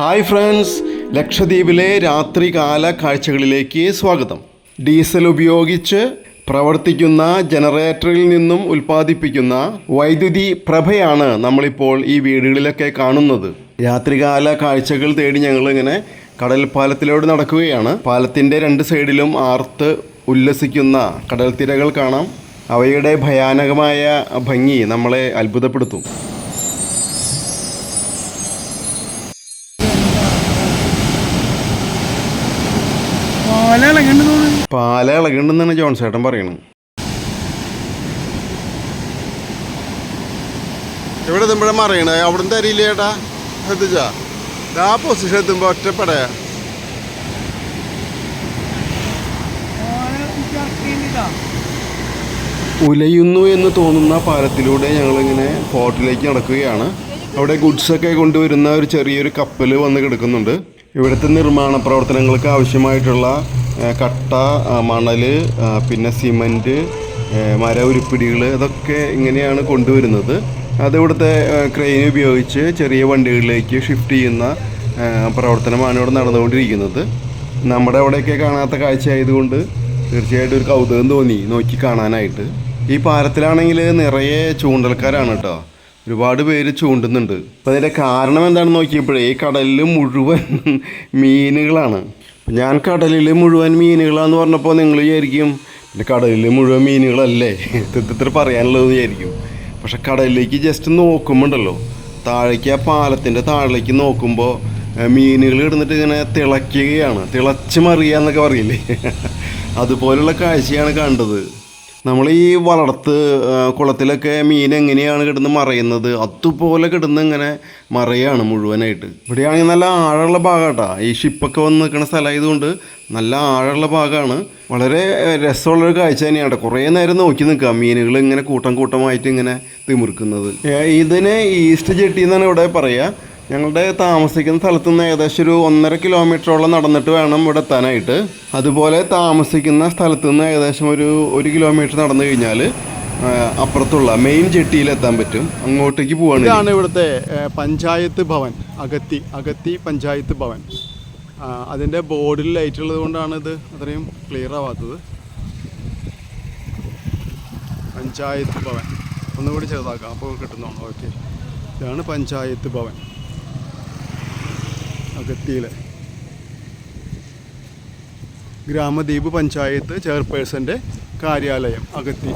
Hi friends ലക്ഷദ്വീപിലെ രാത്രികാല കാഴ്ചകളിലേക്ക് സ്വാഗതം. ഡീസൽ ഉപയോഗിച്ച് പ്രവർത്തിക്കുന്ന ജനറേറ്ററിൽ നിന്നും ഉൽപ്പാദിപ്പിക്കുന്ന വൈദ്യുതി പ്രഭയാണ് നമ്മളിപ്പോൾ ഈ വീടുകളിലൊക്കെ കാണുന്നത്. രാത്രികാല കാഴ്ചകൾ തേടി ഞങ്ങളിങ്ങനെ കടൽ പാലത്തിലൂടെ നടക്കുകയാണ്. പാലത്തിന്റെ രണ്ട് സൈഡിലും ആർത്ത് ഉല്ലസിക്കുന്ന കടൽ തിരകൾ കാണാം. അവയുടെ ഭയാനകമായ ഭംഗി നമ്മളെ അത്ഭുതപ്പെടുത്തും. പാല ജോൺ പാല ഇളകുണ്ടെന്നാണ് ജോൺസേട്ടൻ പറയണത്. ഇവിടെ എത്തുമ്പോഴേ മറിയണേ അവിടെ നിന്ന് തരില്ല ചേട്ടാ ശ്രദ്ധിച്ചാ ആ പൊസിഷൻ എത്തുമ്പോ ഒറ്റപ്പെടയാ ഉലയുന്നു എന്ന് തോന്നുന്ന പാലത്തിലൂടെ ഞങ്ങളിങ്ങനെ പോർട്ടിലേക്ക് നടക്കുകയാണ്. അവിടെ ഗുഡ്സൊക്കെ കൊണ്ടുവരുന്ന ഒരു ചെറിയൊരു കപ്പൽ വന്ന് കിടക്കുന്നുണ്ട്. ഇവിടുത്തെ നിർമ്മാണ പ്രവർത്തനങ്ങൾക്ക് ആവശ്യമായിട്ടുള്ള കട്ട മണൽ പിന്നെ സിമന്റ് മര ഉരുപ്പിടികൾ ഇതൊക്കെ ഇങ്ങനെയാണ് കൊണ്ടുവരുന്നത്. അത് ഇവിടുത്തെ ക്രെയിൻ ഉപയോഗിച്ച് ചെറിയ വണ്ടികളിലേക്ക് ഷിഫ്റ്റ് ചെയ്യുന്ന പ്രവർത്തനമാണ് ഇവിടെ നടന്നുകൊണ്ടിരിക്കുന്നത്. നമ്മുടെ അവിടെയൊക്കെ കാണാത്ത കാഴ്ച ആയതുകൊണ്ട് തീർച്ചയായിട്ടും ഒരു കൗതുകം തോന്നി നോക്കി കാണാനായിട്ട്. ഈ പാലത്തിലാണെങ്കിൽ നിറയെ ചൂണ്ടൽക്കാരാണ് കേട്ടോ. ഒരുപാട് പേര് ചൂണ്ടുന്നുണ്ട്. അപ്പം അതിന്റെ കാരണം എന്താണെന്ന് നോക്കിയപ്പോഴേ ഈ കടലിൽ മുഴുവൻ മീനുകളാണ്. ഞാൻ കടലിൽ മുഴുവൻ മീനുകളാന്ന് പറഞ്ഞപ്പോൾ നിങ്ങൾ വിചാരിക്കും പിന്നെ കടലിൽ മുഴുവൻ മീനുകളല്ലേ? ഇത്ര പറയാനുള്ളത് വിചാരിക്കും. പക്ഷെ കടലിലേക്ക് ജസ്റ്റ് നോക്കുമ്പോണ്ടല്ലോ താഴേക്ക് ആ പാലത്തിന്റെ താഴേക്ക് നോക്കുമ്പോൾ മീനുകൾ ഇടുന്നിട്ട് ഇങ്ങനെ തിളയ്ക്കുകയാണ്. തിളച്ച് മറിയുക എന്നൊക്കെ പറയില്ലേ? അതുപോലുള്ള കാഴ്ചയാണ് കണ്ടത്. നമ്മൾ ഈ വളർത്ത് കുളത്തിലൊക്കെ മീൻ എങ്ങനെയാണ് കിടന്ന് മറയുന്നത്? അതുപോലെ കിടന്ന് ഇങ്ങനെ മറയാണ് മുഴുവനായിട്ട്. ഇവിടെയാണെങ്കിൽ നല്ല ആഴമുള്ള ഭാഗമാട്ടാ ഈ ഷിപ്പൊക്കെ വന്ന് നിൽക്കുന്ന സ്ഥലമായതുകൊണ്ട് നല്ല ആഴമുള്ള ഭാഗമാണ്. വളരെ രസമുള്ളൊരു കാഴ്ച തന്നെയാണ് കുറേ നേരം നോക്കി നിൽക്കുക. മീനുകൾ ഇങ്ങനെ കൂട്ടം കൂട്ടമായിട്ട് ഇങ്ങനെ തിമിർക്കുന്നത്. ഇതിന് ഈസ്റ്റ് ജെട്ടി എന്നാണ് ഇവിടെ പറയുക. ഞങ്ങളുടെ താമസിക്കുന്ന സ്ഥലത്ത് നിന്ന് ഏകദേശം ഒരു ഒന്നര കിലോമീറ്ററോളം നടന്നിട്ട് വേണം ഇവിടെ എത്താനായിട്ട്. അതുപോലെ താമസിക്കുന്ന സ്ഥലത്ത് നിന്ന് ഏകദേശം ഒരു ഒരു കിലോമീറ്റർ നടന്നു കഴിഞ്ഞാൽ അപ്പുറത്തുള്ള മെയിൻ ജെട്ടിയിൽ എത്താൻ പറ്റും. അങ്ങോട്ടേക്ക് പോവാണ്. ഇതാണ് ഇവിടുത്തെ പഞ്ചായത്ത് ഭവൻ അഗത്തി അഗത്തി പഞ്ചായത്ത് ഭവൻ. അതിന്റെ ബോർഡിൽ ലൈറ്റ് ഉള്ളത് കൊണ്ടാണ് ഇത് അത്രയും ക്ലിയർ ആവാത്തത്. പഞ്ചായത്ത് ഭവൻ. ഒന്നുകൂടി ചെറുതാക്കാം അപ്പോൾ കിട്ടുന്നതാണ്. ഓക്കെ ഇതാണ് പഞ്ചായത്ത് ഭവൻ. അഗത്തിയിലെ ഗ്രാമദ്വീപ് പഞ്ചായത്ത് ചെയർപേഴ്സന്റെ കാര്യാലയം അഗത്തി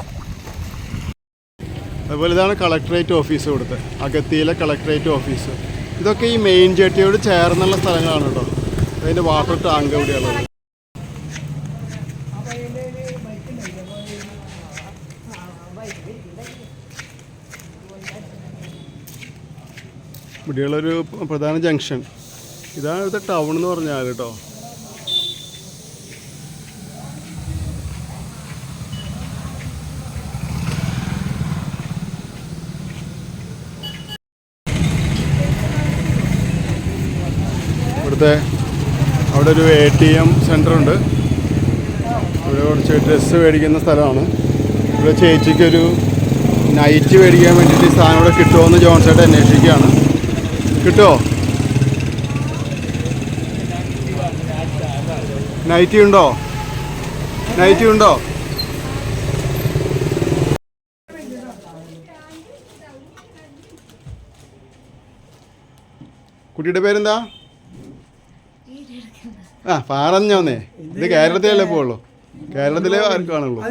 അതുപോലെ ഇതാണ് കളക്ടറേറ്റ് ഓഫീസ് ഇവിടുത്തെ. അഗത്തിയിലെ കളക്ടറേറ്റ് ഓഫീസ്. ഇതൊക്കെ ഈ മെയിൻ ജെട്ടിയോട് ചേർന്നുള്ള സ്ഥലങ്ങളാണ് കേട്ടോ. അതിന്റെ വാട്ടർ ടാങ്ക് ഇവിടെയുള്ളത്. ഇവിടെയുള്ളൊരു പ്രധാന ജംഗ്ഷൻ. ഇതാണ് ഇവിടുത്തെ ടൗൺ എന്ന് പറഞ്ഞാൽ കേട്ടോ ഇവിടുത്തെ അവിടെ ഒരു എ ടി എം സെന്റർ ഉണ്ട്. ഇവിടെ കുറച്ച് ഡ്രസ്സ് മേടിക്കുന്ന സ്ഥലമാണ്. ഇവിടെ ചേച്ചിക്കൊരു നൈറ്റ് മേടിക്കാൻ വേണ്ടിയിട്ട് സാധനം ഇവിടെ കിട്ടുമോ എന്ന് ജോൺസേട്ട് അന്വേഷിക്കുകയാണ്. കിട്ടുമോ നൈറ്റി ഉണ്ടോ? നൈറ്റി ഉണ്ടോ? കുട്ടിയുടെ പേരെന്താ? ആ പറഞ്ഞോന്നേ. ഇത് കേരളത്തിലല്ലേ പോവുള്ളൂ. കേരളത്തിലേ ആർക്കാണുള്ളൂ?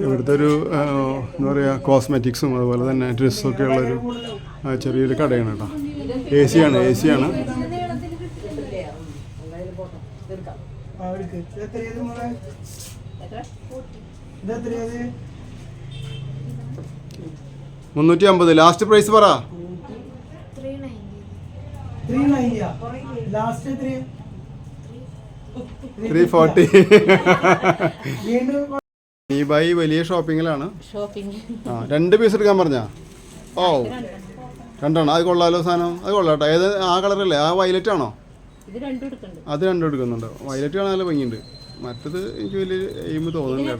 ഇവിടുത്തെ ഒരു എന്താ പറയുക കോസ്മെറ്റിക്സും അതുപോലെ തന്നെ ഡ്രസ്സൊക്കെ ഉള്ളൊരു ചെറിയൊരു കടയാണ് കേട്ടോ. എ സി ആണ് എ സി ആണ്? മുന്നൂറ്റി അമ്പത് ലാസ്റ്റ് പ്രൈസ് പറ? ത്രീ ഫോർട്ടി ബൈ വലിയ ഷോപ്പിങ്ങിലാണ് ഷോപ്പിംഗ് ആ രണ്ട് പീസ് എടുക്കാൻ പറഞ്ഞാ? ഓ. രണ്ടെണ്ണം. അത് കൊള്ളാലോ സാധനം. അത് കൊള്ളാട്ടോ. ഏത് ആ കളറല്ലേ ആ വയലറ്റ് ആണോ? ഇത് രണ്ടും എടുക്കുന്നുണ്ട് അത് രണ്ടും എടുക്കുന്നുണ്ട്. വയലറ്റ് കാണാൻ നല്ല ഭംഗിയുണ്ട്. മറ്റത് എനിക്ക് വലിയ എയിം തോന്നുന്നില്ല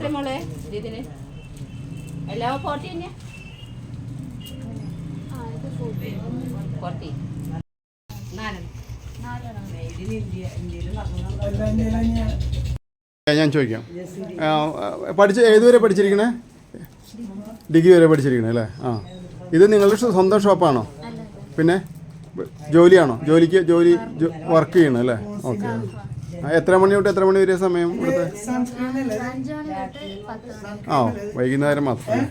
നാലെണ്ണം. ഞാൻ ചോദിക്കാം പഠിച്ച് ഏതുവരെ പഠിച്ചിരിക്കണേ ഡിഗ്രി വരെ പഠിച്ചിരിക്കണേ അല്ലേ ആ ഇത് നിങ്ങളുടെ സ്വന്തം ഷോപ്പാണോ പിന്നെ ജോലിയാണോ ജോലിക്ക് ജോലി വർക്ക് ചെയ്യണം അല്ലേ ഓക്കെ എത്ര മണി തൊട്ട് എത്ര മണി വരെ സമയം ഇവിടുത്തെ ആ വൈകുന്നേരം മാത്രം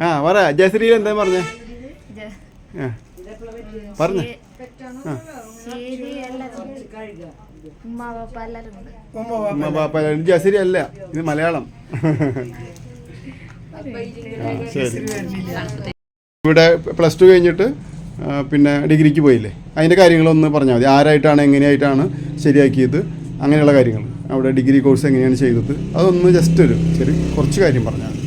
ആ പറ ജയശ്രീയിൽ എന്താ പറഞ്ഞേ പറഞ്ഞേ ആ ഉമ്മ പാപ്പ പാപ്പ, ഇത് ജയശ്രീ അല്ല ഇത് മലയാളം. ശരി. ഇവിടെ പ്ലസ് ടു കഴിഞ്ഞിട്ട് പിന്നെ ഡിഗ്രിക്ക് പോയില്ലേ? അതിന്റെ കാര്യങ്ങളൊന്ന് പറഞ്ഞാൽ മതി. ആരായിട്ടാണ് എങ്ങനെയായിട്ടാണ് ശരിയാക്കിയത്? അങ്ങനെയുള്ള കാര്യങ്ങൾ. അവിടെ ഡിഗ്രി കോഴ്സ് എങ്ങനെയാണ് ചെയ്തത്? അതൊന്ന് ജസ്റ്റ് ഒരു ചെറിയ കുറച്ച് കാര്യം പറഞ്ഞാൽ മതി.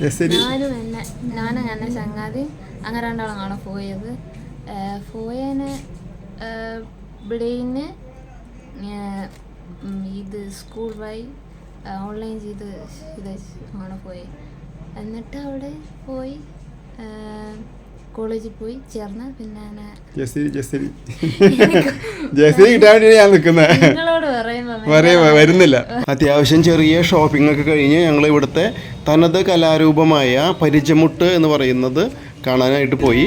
ഞാനും എന്നെ ഞാനും എന്നെ ചങ്ങാതി അങ്ങനെ രണ്ടാളാണ് പോയത്. പോയതിന് ഇവിടെന്ന് ഇത് സ്കൂൾ വഴി ഓൺലൈൻ ചെയ്ത് ഇത് ആണ് പോയി. എന്നിട്ട് അവിടെ പോയി കോളേജിൽ പോയി ചേർന്ന് പിന്നെ വരുന്നില്ല അത്യാവശ്യം ചെറിയ ഷോപ്പിംഗ് ഒക്കെ കഴിഞ്ഞ് ഞങ്ങൾ ഇവിടുത്തെ തനത് കലാരൂപമായ പരിചമുട്ട് എന്ന് പറയുന്നത് കാണാനായിട്ട് പോയി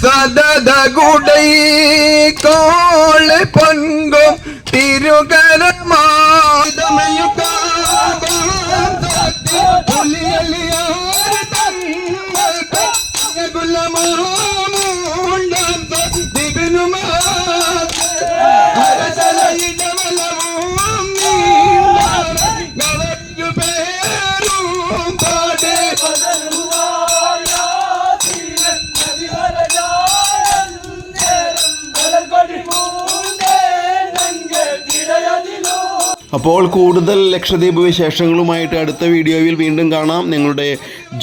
അടേ സദത കുടൈ കോള് പൊൻകും അപ്പോൾ കൂടുതൽ ലക്ഷദ്വീപ് വിശേഷങ്ങളുമായിട്ട് അടുത്ത വീഡിയോയിൽ വീണ്ടും കാണാം നിങ്ങളുടെ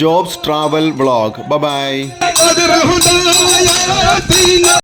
ജോബ്സ് ട്രാവൽ വ്ളോഗ്. ബൈ ബദർ ഹുദാ യാ സീന